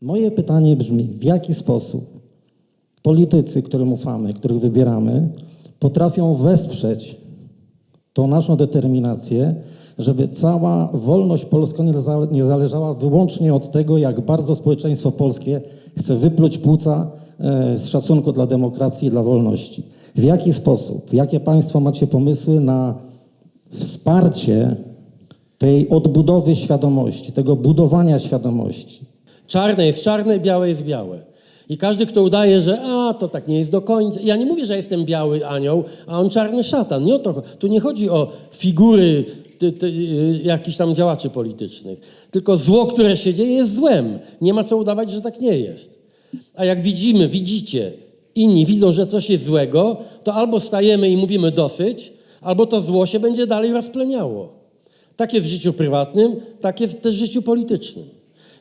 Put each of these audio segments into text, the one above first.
Moje pytanie brzmi, w jaki sposób politycy, którym ufamy, których wybieramy, potrafią wesprzeć tą naszą determinację, żeby cała wolność polska nie, za, nie zależała wyłącznie od tego, jak bardzo społeczeństwo polskie chce wypluć płuca e, z szacunku dla demokracji i dla wolności. W jaki sposób, jakie Państwo macie pomysły na wsparcie tej odbudowy świadomości, tego budowania świadomości? Czarne jest czarne, białe jest białe. I każdy, kto udaje, że a, to tak nie jest do końca. Ja nie mówię, że jestem biały anioł, a on czarny szatan. Nie o to. Tu nie chodzi o figury ty, ty, y, jakichś tam działaczy politycznych. Tylko zło, które się dzieje, jest złem. Nie ma co udawać, że tak nie jest. A jak widzimy, widzicie, inni widzą, że coś jest złego, to albo stajemy i mówimy dosyć, albo to zło się będzie dalej rozpleniało. Tak jest w życiu prywatnym, tak jest też w życiu politycznym.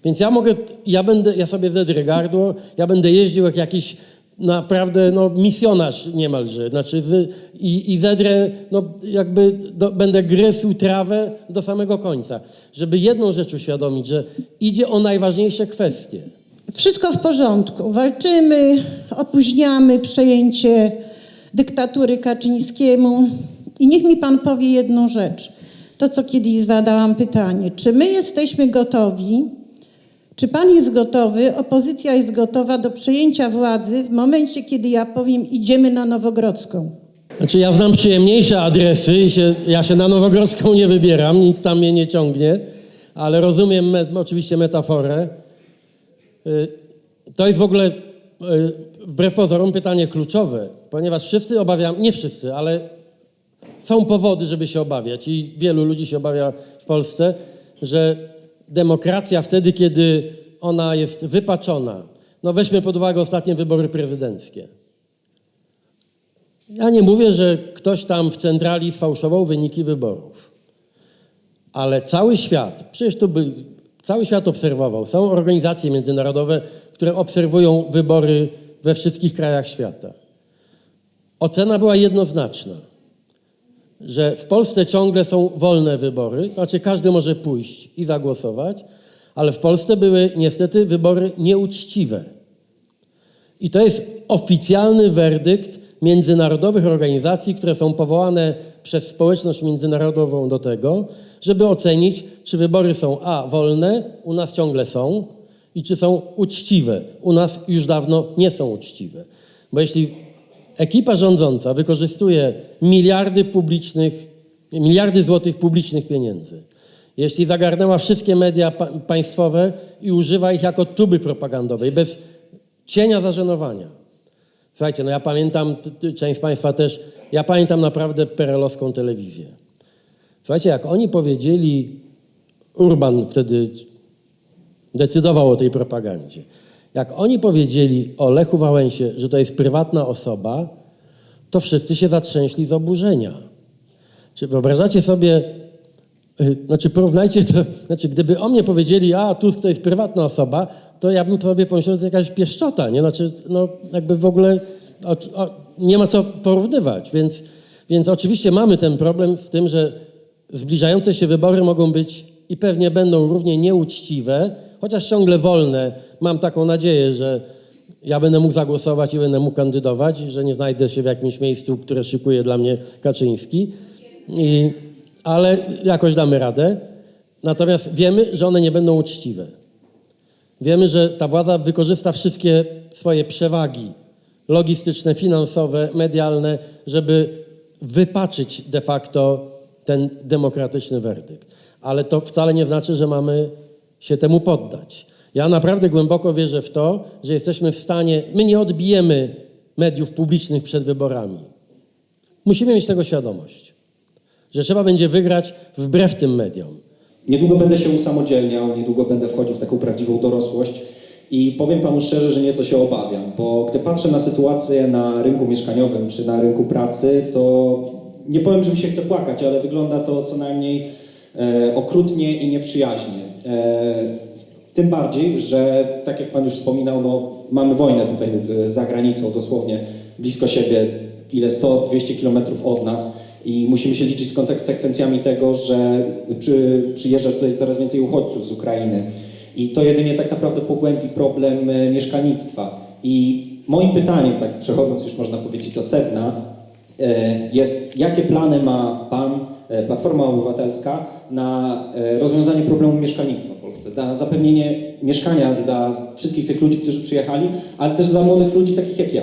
Więc ja mogę, ja będę, ja sobie zedrę gardło, ja będę jeździł jak jakiś naprawdę no, misjonarz niemalże, znaczy z, i, i zedrę, no jakby do, będę gryzł trawę do samego końca, żeby jedną rzecz uświadomić, że idzie o najważniejsze kwestie. Wszystko w porządku. Walczymy, opóźniamy przejęcie dyktatury Kaczyńskiemu. I niech mi pan powie jedną rzecz. To, co kiedyś zadałam pytanie. Czy my jesteśmy gotowi, czy pan jest gotowy, opozycja jest gotowa do przejęcia władzy w momencie, kiedy ja powiem, idziemy na Nowogrodzką? Znaczy ja znam przyjemniejsze adresy i się, ja się na Nowogrodzką nie wybieram, nic tam mnie nie ciągnie, ale rozumiem me, oczywiście metaforę. Y, To jest w ogóle y, wbrew pozorom pytanie kluczowe, ponieważ wszyscy obawiamy, nie wszyscy, ale są powody, żeby się obawiać i wielu ludzi się obawia w Polsce, że demokracja wtedy, kiedy ona jest wypaczona, no weźmy pod uwagę ostatnie wybory prezydenckie. Ja nie mówię, że ktoś tam w centrali sfałszował wyniki wyborów, ale cały świat, przecież to by, cały świat obserwował. Są organizacje międzynarodowe, które obserwują wybory we wszystkich krajach świata. Ocena była jednoznaczna, że w Polsce ciągle są wolne wybory, znaczy każdy może pójść i zagłosować, ale w Polsce były niestety wybory nieuczciwe. I to jest oficjalny werdykt międzynarodowych organizacji, które są powołane przez społeczność międzynarodową do tego, żeby ocenić, czy wybory są a wolne, u nas ciągle są, i czy są uczciwe. U nas już dawno nie są uczciwe. Bo jeśli ekipa rządząca wykorzystuje miliardy publicznych, miliardy złotych publicznych pieniędzy, jeśli zagarnęła wszystkie media pa państwowe i używa ich jako tuby propagandowej, bez cienia zażenowania. Słuchajcie, no ja pamiętam, część z Państwa też, ja pamiętam naprawdę perelowską telewizję. Słuchajcie, jak oni powiedzieli, Urban wtedy decydował o tej propagandzie. Jak oni powiedzieli o Lechu Wałęsie, że to jest prywatna osoba, to wszyscy się zatrzęśli z oburzenia. Czy wyobrażacie sobie, znaczy porównajcie to, znaczy gdyby o mnie powiedzieli, a Tusk to jest prywatna osoba, to ja bym sobie pomyślał, że to jakaś pieszczota, nie? Znaczy, no jakby w ogóle o, o, nie ma co porównywać, więc, więc oczywiście mamy ten problem z tym, że zbliżające się wybory mogą być i pewnie będą równie nieuczciwe, chociaż ciągle wolne. Mam taką nadzieję, że ja będę mógł zagłosować i będę mógł kandydować, że nie znajdę się w jakimś miejscu, które szykuje dla mnie Kaczyński. I, ale jakoś damy radę. Natomiast wiemy, że one nie będą uczciwe. Wiemy, że ta władza wykorzysta wszystkie swoje przewagi logistyczne, finansowe, medialne, żeby wypaczyć de facto ten demokratyczny werdykt. Ale to wcale nie znaczy, że mamy się temu poddać. Ja naprawdę głęboko wierzę w to, że jesteśmy w stanie, my nie odbijemy mediów publicznych przed wyborami. Musimy mieć tego świadomość, że trzeba będzie wygrać wbrew tym mediom. Niedługo będę się usamodzielniał, niedługo będę wchodził w taką prawdziwą dorosłość i powiem panu szczerze, że nieco się obawiam, bo gdy patrzę na sytuację na rynku mieszkaniowym czy na rynku pracy, to nie powiem, że mi się chce płakać, ale wygląda to co najmniej e, okrutnie i nieprzyjaźnie. E, tym bardziej, że tak jak pan już wspominał, no, mamy wojnę tutaj za granicą, dosłownie blisko siebie, ile 100-200 kilometrów od nas i musimy się liczyć z konsekwencjami tego, że przy, przyjeżdża tutaj coraz więcej uchodźców z Ukrainy. I to jedynie tak naprawdę pogłębi problem e, mieszkalnictwa. I moim pytaniem, tak przechodząc już można powiedzieć do sedna, e, jest jakie plany ma Pan, e, Platforma Obywatelska na rozwiązanie problemu mieszkalnictwa w Polsce, na zapewnienie mieszkania dla wszystkich tych ludzi, którzy przyjechali, ale też dla młodych ludzi takich jak ja.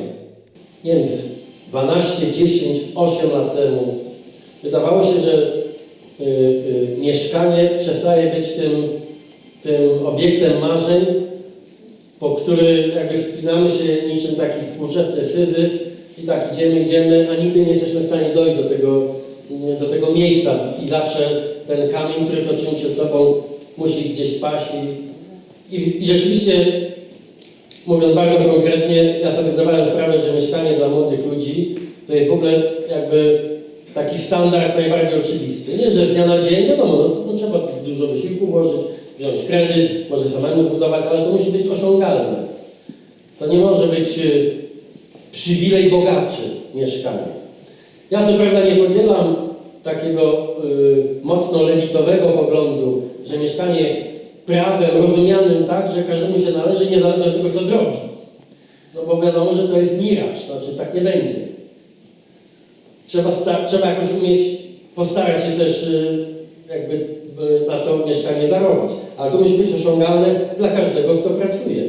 Więc 12, 10, 8 lat temu wydawało się, że y, y, mieszkanie przestaje być tym, tym obiektem marzeń, po który jakby wspinamy się niczym taki współczesny syzyf i tak idziemy, idziemy, a nigdy nie jesteśmy w stanie dojść do tego, do tego miejsca. I zawsze ten kamień, który toczymy przed sobą musi gdzieś spaść i, i, i rzeczywiście Mówiąc bardzo konkretnie, ja sobie zdawałem sprawę, że mieszkanie dla młodych ludzi to jest w ogóle jakby taki standard najbardziej oczywisty. Nie, że z dnia na dzień, wiadomo, no, to, no, trzeba dużo wysiłku włożyć, wziąć kredyt, może samemu zbudować, ale to musi być osiągalne. To nie może być y, przywilej bogaczy mieszkanie. Ja co prawda nie podzielam takiego y, mocno lewicowego poglądu, że mieszkanie jest prawem rozumianym tak, że każdemu się należy, niezależnie od tego, co zrobi. No bo wiadomo, że to jest miraż, znaczy tak nie będzie. Trzeba, trzeba jakoś umieć postarać się też y, jakby y, na to mieszkanie zarobić. Ale to musi być osiągalne dla każdego, kto pracuje.